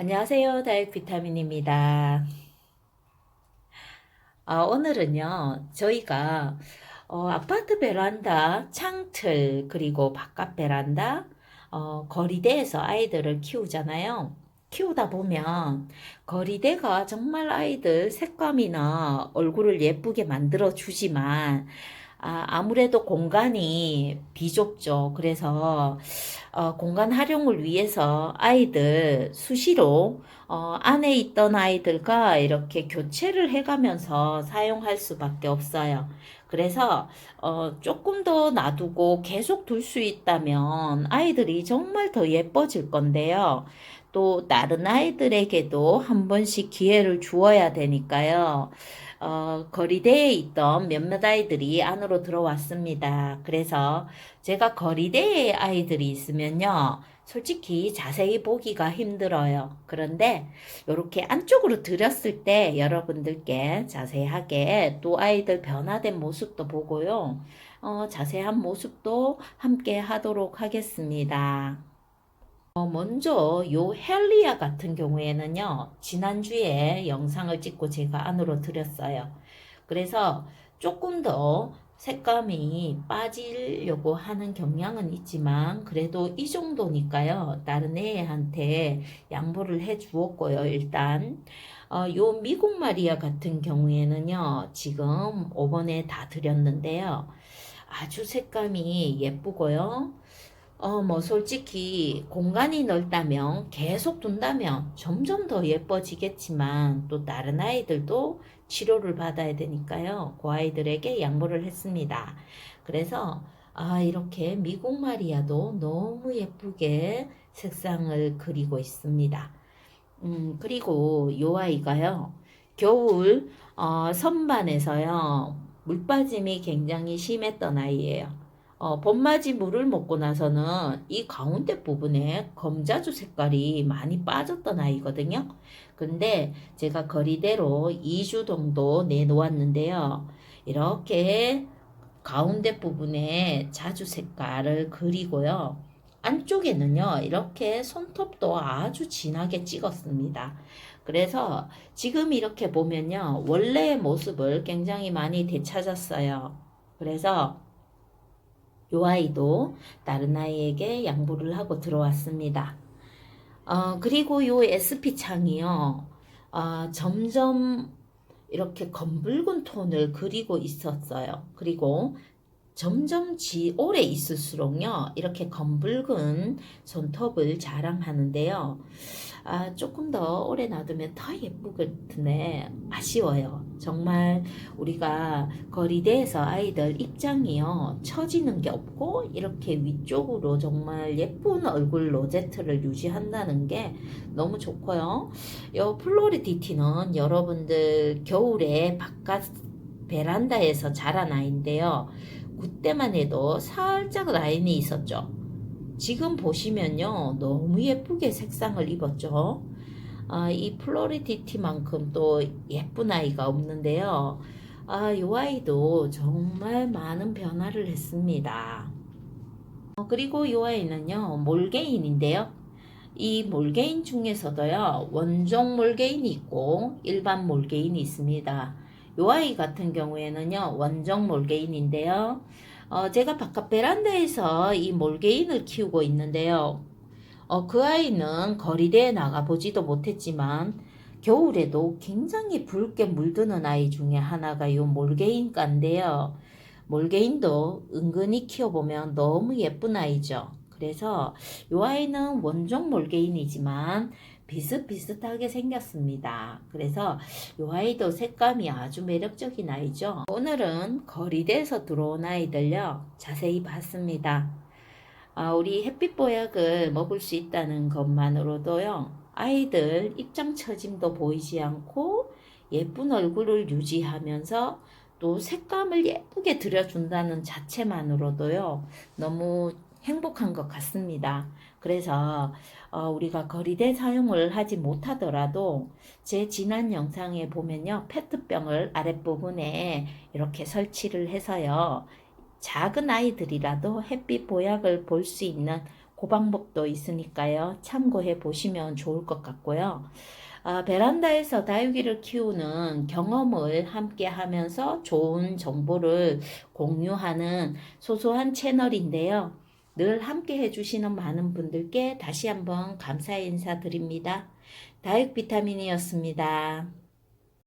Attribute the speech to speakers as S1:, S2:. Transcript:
S1: 안녕하세요. 다육 비타민입니다. 아, 오늘은요, 저희가 어, 아파트 베란다, 창틀, 그리고 바깥 베란다, 어, 거리대에서 아이들을 키우잖아요. 키우다 보면 거리대가 정말 아이들 색감이나 얼굴을 예쁘게 만들어 주지만 아, 아무래도 공간이 비좁죠. 그래서 어, 공간 활용을 위해서 아이들 수시로 어, 안에 있던 아이들과 이렇게 교체를 해가면서 사용할 수밖에 없어요. 그래서 어, 조금 더 놔두고 계속 둘 수 있다면 아이들이 정말 더 예뻐질 건데요. 또 다른 아이들에게도 한 번씩 기회를 주어야 되니까요. 어, 거리대에 있던 몇몇 아이들이 안으로 들어왔습니다. 그래서 제가 거리대에 아이들이 있으면요. 솔직히 자세히 보기가 힘들어요. 그런데 이렇게 안쪽으로 들였을 때 여러분들께 자세하게 또 아이들 변화된 모습도 보고요. 어, 자세한 모습도 함께 하도록 하겠습니다. 어, 먼저 요 헬리아 같은 경우에는요, 지난주에 영상을 찍고 제가 안으로 들였어요. 그래서 조금 더 색감이 빠지려고 하는 경향은 있지만, 그래도 이 정도니까요, 다른 애한테 양보를 해 주었고요, 일단. 어, 요 미국 마리아 같은 경우에는요, 지금 5번에 다 드렸는데요. 아주 색감이 예쁘고요. 어, 뭐, 솔직히, 공간이 넓다면, 계속 둔다면, 점점 더 예뻐지겠지만, 또 다른 아이들도 치료를 받아야 되니까요. 그 아이들에게 양보를 했습니다. 그래서, 아, 이렇게 미국 마리아도 너무 예쁘게 색상을 그리고 있습니다. 음, 그리고 요 아이가요, 겨울, 어, 선반에서요, 물 빠짐이 굉장히 심했던 아이예요. 어, 봄맞이 물을 먹고 나서는 이 가운데 부분에 검자주 색깔이 많이 빠졌던 아이거든요. 근데 제가 거리대로 2주 정도 내놓았는데요. 이렇게 가운데 부분에 자주 색깔을 그리고요. 안쪽에는요, 이렇게 손톱도 아주 진하게 찍었습니다. 그래서 지금 이렇게 보면요, 원래의 모습을 굉장히 많이 되찾았어요. 그래서 요 아이도 다른 아이에게 양보를 하고 들어왔습니다. 어, 그리고 요 SP 창이요, 어, 점점 이렇게 검붉은 톤을 그리고 있었어요. 그리고 점점 지 오래 있을수록요, 이렇게 검붉은 손톱을 자랑하는데요. 아, 조금 더 오래 놔두면 더 예쁘겠네. 아쉬워요. 정말 우리가 거리대에서 아이들 입장이요. 처지는 게 없고 이렇게 위쪽으로 정말 예쁜 얼굴 로제트를 유지한다는 게 너무 좋고요. 요 플로리디티는 여러분들 겨울에 바깥 베란다에서 자란 아이인데요. 그때만 해도 살짝 라인이 있었죠. 지금 보시면요. 너무 예쁘게 색상을 입었죠. 아, 이 플로리디티만큼 또 예쁜 아이가 없는데요. 아, 이 아이도 정말 많은 변화를 했습니다. 어, 그리고 이 아이는요, 몰게인인데요. 이 몰게인 중에서도요, 원종 몰게인이 있고 일반 몰게인이 있습니다. 이 아이 같은 경우에는요, 원종 몰게인인데요. 어, 제가 바깥 베란다에서 이 몰개인을 키우고 있는데요. 어, 그 아이는 거리대에 나가 보지도 못했지만 겨울에도 굉장히 붉게 물드는 아이 중에 하나가 요 몰개인가인데요. 몰개인도 은근히 키워보면 너무 예쁜 아이죠. 그래서 요 아이는 원종 몰개인이지만 비슷비슷하게 생겼습니다. 그래서 이 아이도 색감이 아주 매력적인 아이죠. 오늘은 거리대에서 들어온 아이들요. 자세히 봤습니다. 아, 우리 햇빛 보약을 먹을 수 있다는 것만으로도요. 아이들 입장 처짐도 보이지 않고 예쁜 얼굴을 유지하면서 또 색감을 예쁘게 들여준다는 자체만으로도요. 너무 행복한 것 같습니다. 그래서 어, 우리가 거리대 사용을 하지 못하더라도 제 지난 영상에 보면요. 페트병을 아랫부분에 이렇게 설치를 해서요. 작은 아이들이라도 햇빛 보약을 볼 수 있는 그 방법도 있으니까요. 참고해 보시면 좋을 것 같고요. 아, 베란다에서 다육이를 키우는 경험을 함께 하면서 좋은 정보를 공유하는 소소한 채널인데요. 늘 함께 해주시는 많은 분들께 다시 한번 감사의 인사드립니다. 다육 비타민이었습니다.